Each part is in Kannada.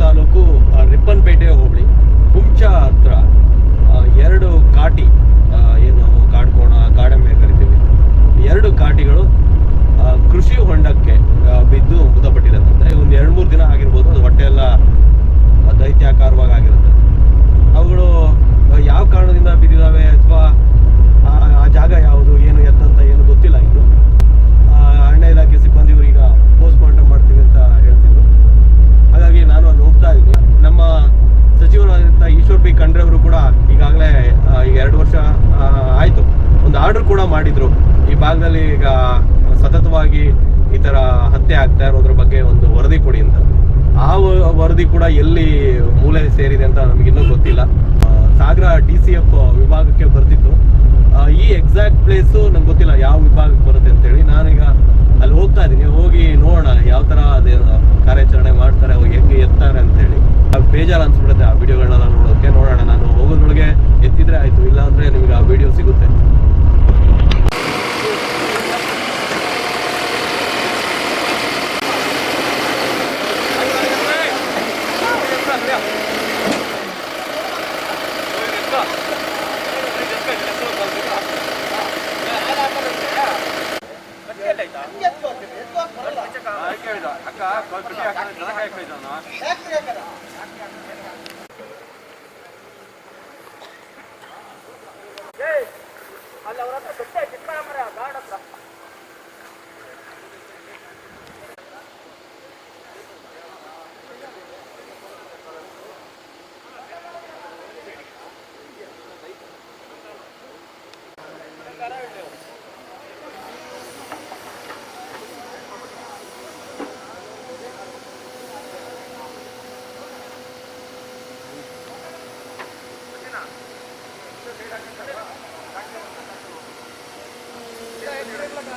ತಾಲೂಕು ರಿಪ್ಪನ್ಪೇಟೆ ಹೋಬಳಿ, ಹುಂಚ ಹತ್ರ ಎರಡು ಕಾಟಿ ಏನು ಕಾಡ್ಕೋಣ ಕಾಡಮ್ಮೆ ಕರಿತೀವಿ. ಎರಡು ಕಾಟಿಗಳು ಕೃಷಿ ಹೊಂಡಕ್ಕೆ ಬಿದ್ದು ಮೃತಪಟ್ಟಿರೋದಂತೆ ಒಂದು ಎರಡು ಮೂರು ದಿನ ಆಗಿರ್ಬೋದು, ಅದು ಹೊಟ್ಟೆ ಎಲ್ಲ ದೈತ್ಯಾಕಾರವಾಗಿ ಆಗಿರುತ್ತೆ. ಅವುಗಳು ಯಾವ ಕಾರಣದಿಂದ ಬಿದ್ದಿದ್ದಾವೆ ಅಥವಾ ಆ ಜಾಗ ಯಾವುದು ಏನು ಎತ್ತಂತ ಏನು ಗೊತ್ತಿಲ್ಲ ಇನ್ನು ಆ, ಅರಣ್ಯ ಇಲಾಖೆ ಸಿಬ್ಬಂದಿಯವರು ಈಗ ಪೋಸ್ಟ್ ಮಾರ್ಟಮ್ ಮಾಡ್ತೀವಿ ಅಂತ ಹೇಳ್ತಿದ್ರು ಹಾಗಾಗಿ ನಾನು ಅಲ್ಲಿ ಹೋಗ್ತಾ ಇದ್ದೀನಿ ನಮ್ಮ ಸಚಿವರಾದಂಥ ಈಶ್ವರ್ ಬಿ ಖಂಡ್ರೆ ಅವರು ಕೂಡ ಈಗಾಗಲೇ ಆ, ಈಗ ಎರಡು ವರ್ಷ ಆ, ಆಯ್ತು ಒಂದು ಆರ್ಡರ್ ಕೂಡ ಮಾಡಿದ್ರು ಈ ಭಾಗದಲ್ಲಿ ಈಗ ಸತತವಾಗಿ ಈ ಥರ ಹತ್ಯೆ ಆಗ್ತಾ ಇರೋದ್ರ ಬಗ್ಗೆ ಒಂದು ವರದಿ ಕೊಡಿ ಅಂತ. ಆ ವರದಿ ಕೂಡ ಎಲ್ಲಿ ಮೂಲೆ ಸೇರಿದೆ ಅಂತ ನಮಗಿನ್ನೂ ಗೊತ್ತಿಲ್ಲ. ಸಾಗರ ಡಿ ಸಿ ಎಫ್ ವಿಭಾಗಕ್ಕೆ ಬರ್ತಿತ್ತು. ಈ ಎಕ್ಸಾಕ್ಟ್ ಪ್ಲೇಸು ನಂಗೆ ಗೊತ್ತಿಲ್ಲ ಯಾವ ವಿಭಾಗಕ್ಕೆ ಬರುತ್ತೆ ಅಂತೇಳಿ. ನಾನೀಗ ಅಲ್ಲಿ ಹೋಗ್ತಾ ಇದ್ದೀನಿ. ಹೋಗಿ ನೋಡೋಣ ಯಾವ ಥರ ಅದೇ ಕಾರ್ಯಾಚರಣೆ ಮಾಡ್ತಾರೆ ಹೆಂಗೆ ಎತ್ತಾರೆ ಅಂತೇಳಿ. ಬೇಜಾರು ಅನ್ಸ್ಬಿಡುತ್ತೆ ಆ ವಿಡಿಯೋಗಳನ್ನ ನೋಡೋಕೆ. ನೋಡೋಣ, ನಾನು ಹೋಗೋದ್ರೊಳಗೆ ಎತ್ತಿದ್ರೆ ಆಯ್ತು. ಇಲ್ಲಾಂದರೆ ನಿಮ್ಗೆ ಆ ವಿಡಿಯೋ ಸಿಗುತ್ತೆ. ಹೊಡೀರಿ ಹಿಂಗಂತೂ ನಿಮ್ಗೆ ಎಷ್ಟು ಆಗ್ತಾ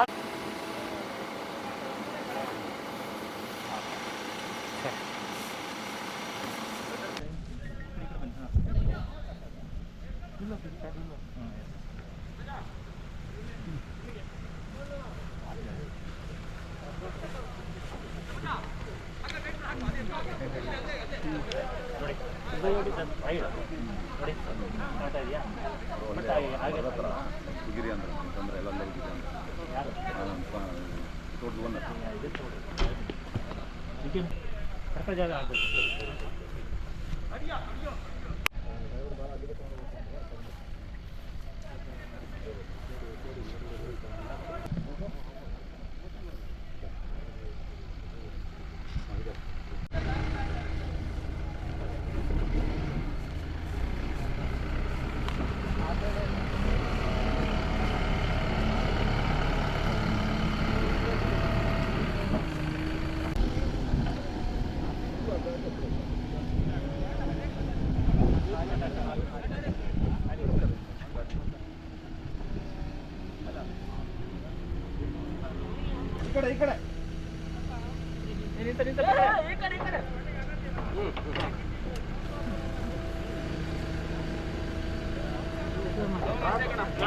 아. neler aldınız?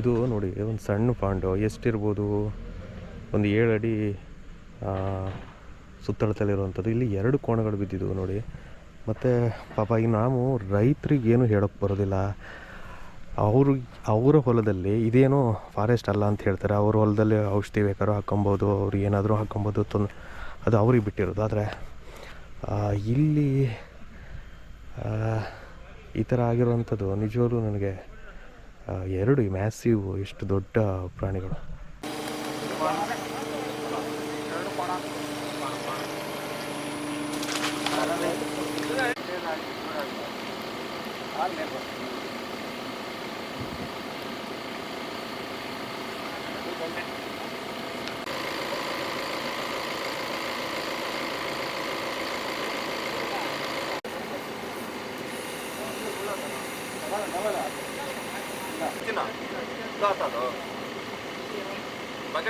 ಇದು ನೋಡಿ, ಒಂದು ಸಣ್ಣ ಪಾಂಡು ಎಷ್ಟಿರ್ಬೋದು? ಒಂದು ಏಳು ಅಡಿ ಸುತ್ತಳತಲ್ಲಿರುವಂಥದ್ದು ಇಲ್ಲಿ ಎರಡು ಕೋಣಗಳು ಬಿದ್ದಿದ್ದವು ನೋಡಿ. ಮತ್ತು ಪಾಪ ಈಗ ನಾವು ರೈತರಿಗೇನು ಹೇಳೋಕ್ಕೆ ಬರೋದಿಲ್ಲ. ಅವರು, ಅವರ ಹೊಲದಲ್ಲಿ ಇದೇನೋ ಫಾರೆಸ್ಟ್ ಅಲ್ಲ ಅಂತ ಹೇಳ್ತಾರೆ. ಅವ್ರ ಹೊಲದಲ್ಲಿ ಔಷಧಿ ಬೇಕಾದ್ರೂ ಹಾಕ್ಕೊಬೋದು, ಅವ್ರು ಏನಾದರೂ ಹಾಕ್ಕೊಬೋದು ತೊಂದ್ ಅದು ಅವ್ರಿಗೆ ಬಿಟ್ಟಿರೋದು. ಆದರೆ ಇಲ್ಲಿ ಈ ಥರ ಆಗಿರುವಂಥದ್ದು ನಿಜವಾಗ್ಲೂ ನನಗೆ ಎರಡು ಮ್ಯಾಸಿವ್ ಎಷ್ಟು ದೊಡ್ಡ ಪ್ರಾಣಿಗಳು.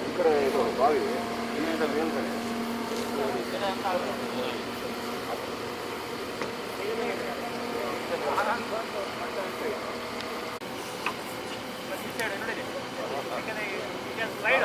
ಈ ಕಡೆ ಇದು ಬಾವಿ ಇಲ್ಲಿಂದ ಮೇಲ್ಗಡೆ ಸ್ಲೈಡ್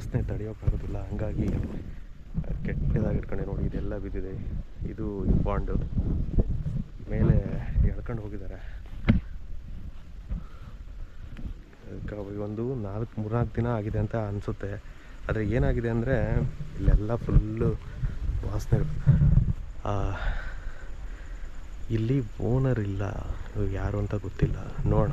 ವಾಸನೆ ತಡೆಯೋಕ್ಕಾಗೋದಿಲ್ಲ ಹಂಗಾಗಿ ಕೆಟ್ಟದಾಗಿ ಇಟ್ಕೊಂಡೆ ನೋಡಿ, ಇದೆಲ್ಲ ಬಿದ್ದಿದೆ. ಇದು ಪಾಂಡು ಮೇಲೆ ಎಳ್ಕೊಂಡು ಹೋಗಿದ್ದಾರೆ. ಒಂದು ನಾಲ್ಕು, ಮೂರ್ನಾಲ್ಕು ದಿನ ಆಗಿದೆ ಅಂತ ಅನಿಸುತ್ತೆ. ಆದರೆ ಏನಾಗಿದೆ ಅಂದರೆ, ಇಲ್ಲೆಲ್ಲ ಫುಲ್ಲು ವಾಸನೆ ಇಲ್ಲಿ ಓನರ್ ಇಲ್ಲ. ಯಾರು ಅಂತ ಗೊತ್ತಿಲ್ಲ. ನೋಡೋಣ.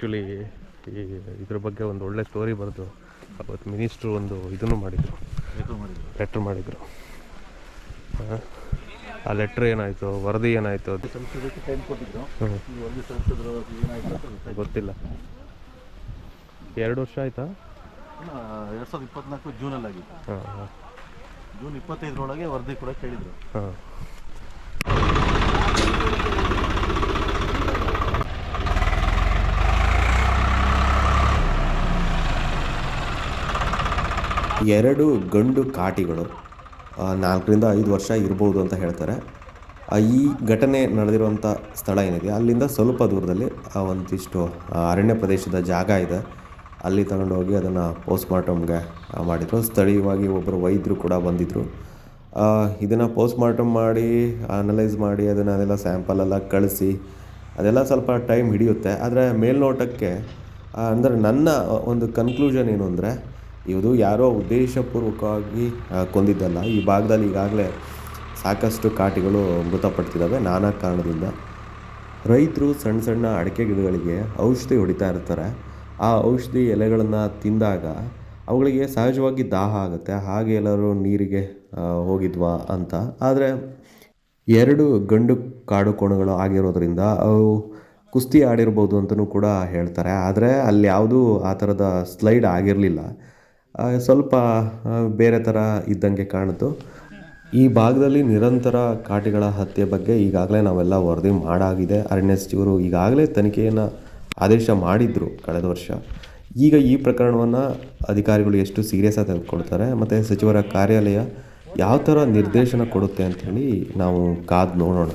ಆ್ಯಕ್ಚುಲಿ ಈ ಇದ್ರ ಬಗ್ಗೆ ಒಂದು ಒಳ್ಳೆ ಸ್ಟೋರಿ ಬರೆದು ಅವತ್ತು ಮಿನಿಸ್ಟ್ರು ಒಂದು ಇದನ್ನು ಮಾಡಿದರು. ಲೆಟ್ರ್ ಮಾಡಿದರು. ಆ ಲೆಟ್ರ್ ಏನಾಯಿತು? ವರದಿ ಏನಾಯಿತು? ಅದು. ಗೊತ್ತಿಲ್ಲ. ಎರಡು ವರ್ಷ ಆಯಿತಾ? ಎರಡು ಸಾವಿರದ ಇಪ್ಪತ್ನಾಲ್ಕು ಜೂನಲ್ಲಿ ಆಗಿತ್ತು ಹಾಂ ಹಾಂ. ಜೂನ್ ಇಪ್ಪತ್ತೈದರೊಳಗೆ ವರದಿ ಕೂಡ ಕೇಳಿದರು. ಹಾಂ. ಎರಡು ಗಂಡು ಕಾಟಿಗಳು ನಾಲ್ಕರಿಂದ ಐದು ವರ್ಷ ಇರ್ಬೋದು ಅಂತ ಹೇಳ್ತಾರೆ. ಈ ಘಟನೆ ನಡೆದಿರುವಂಥ ಸ್ಥಳ ಏನಿದೆ, ಅಲ್ಲಿಂದ ಸ್ವಲ್ಪ ದೂರದಲ್ಲಿ ಒಂದಿಷ್ಟು ಅರಣ್ಯ ಪ್ರದೇಶದ ಜಾಗ ಇದೆ. ಅಲ್ಲಿ ತಗೊಂಡೋಗಿ ಅದನ್ನು ಪೋಸ್ಟ್ಮಾರ್ಟಮ್ಗೆ ಮಾಡಿದರು. ಸ್ಥಳೀಯವಾಗಿ ಒಬ್ಬರು ವೈದ್ಯರು ಕೂಡ ಬಂದಿದ್ದರು ಇದನ್ನು ಪೋಸ್ಟ್ಮಾರ್ಟಮ್ ಮಾಡಿ, ಅನಲೈಸ್ ಮಾಡಿ, ಅದನ್ನು ಅದೆಲ್ಲ ಸ್ಯಾಂಪಲೆಲ್ಲ ಕಳಿಸಿ, ಅದೆಲ್ಲ ಸ್ವಲ್ಪ ಟೈಮ್ ಹಿಡಿಯುತ್ತೆ. ಆದರೆ ಮೇಲ್ನೋಟಕ್ಕೆ ಅಂದರೆ ನನ್ನ ಒಂದು ಕನ್ಕ್ಲೂಷನ್ ಏನು ಅಂದರೆ ಇದು ಯಾರೋ ಉದ್ದೇಶಪೂರ್ವಕವಾಗಿ ಕೊಂದಿದ್ದಲ್ಲ ಈ ಭಾಗದಲ್ಲಿ ಈಗಾಗಲೇ ಸಾಕಷ್ಟು ಕಾಟಿಗಳು ಮೃತಪಡ್ತಿದ್ದಾವೆ. ನಾನಾ ಕಾರಣದಿಂದ ರೈತರು ಸಣ್ಣ ಸಣ್ಣ ಅಡಿಕೆ ಗಿಡಗಳಿಗೆ ಔಷಧಿ ಹೊಡಿತಾ ಇರ್ತಾರೆ. ಆ ಔಷಧಿ ಎಲೆಗಳನ್ನು ತಿಂದಾಗ ಅವುಗಳಿಗೆ ಸಹಜವಾಗಿ ದಾಹ ಆಗುತ್ತೆ. ಹಾಗೆ ಎಲ್ಲರೂ ನೀರಿಗೆ ಹೋಗಿದ್ವಾ ಅಂತ. ಆದರೆ ಎರಡು ಗಂಡು ಕಾಡು ಕೋಣಗಳು ಆಗಿರೋದ್ರಿಂದ ಅವು ಕುಸ್ತಿ ಆಡಿರ್ಬೋದು ಅಂತಲೂ ಕೂಡ ಹೇಳ್ತಾರೆ. ಆದರೆ ಅಲ್ಲಿ ಯಾವುದೂ ಆ ಥರದ ಸ್ಲೈಡ್ ಆಗಿರಲಿಲ್ಲ. ಸ್ವಲ್ಪ ಬೇರೆ ಥರ ಇದ್ದಂಗೆ ಕಾಣಿತು ಈ ಭಾಗದಲ್ಲಿ ನಿರಂತರ ಕಾಟಿಗಳ ಹತ್ಯೆ ಬಗ್ಗೆ ಈಗಾಗಲೇ ನಾವೆಲ್ಲ ವರದಿ ಮಾಡಾಗಿದೆ. ಅರಣ್ಯ ಸಚಿವರು ಈಗಾಗಲೇ ತನಿಖೆಯನ್ನು ಆದೇಶ ಮಾಡಿದ್ರು ಕಳೆದ ವರ್ಷ. ಈಗ ಈ ಪ್ರಕರಣವನ್ನು ಅಧಿಕಾರಿಗಳು ಎಷ್ಟು ಸೀರಿಯಸ್ ಆಗಿ ತೆಗೆದುಕೊಳ್ತಾರೆ ಮತ್ತು ಸಚಿವರ ಕಾರ್ಯಾಲಯ ಯಾವ ಥರ ನಿರ್ದೇಶನ ಕೊಡುತ್ತೆ ಅಂಥೇಳಿ ನಾವು ಕಾದು ನೋಡೋಣ.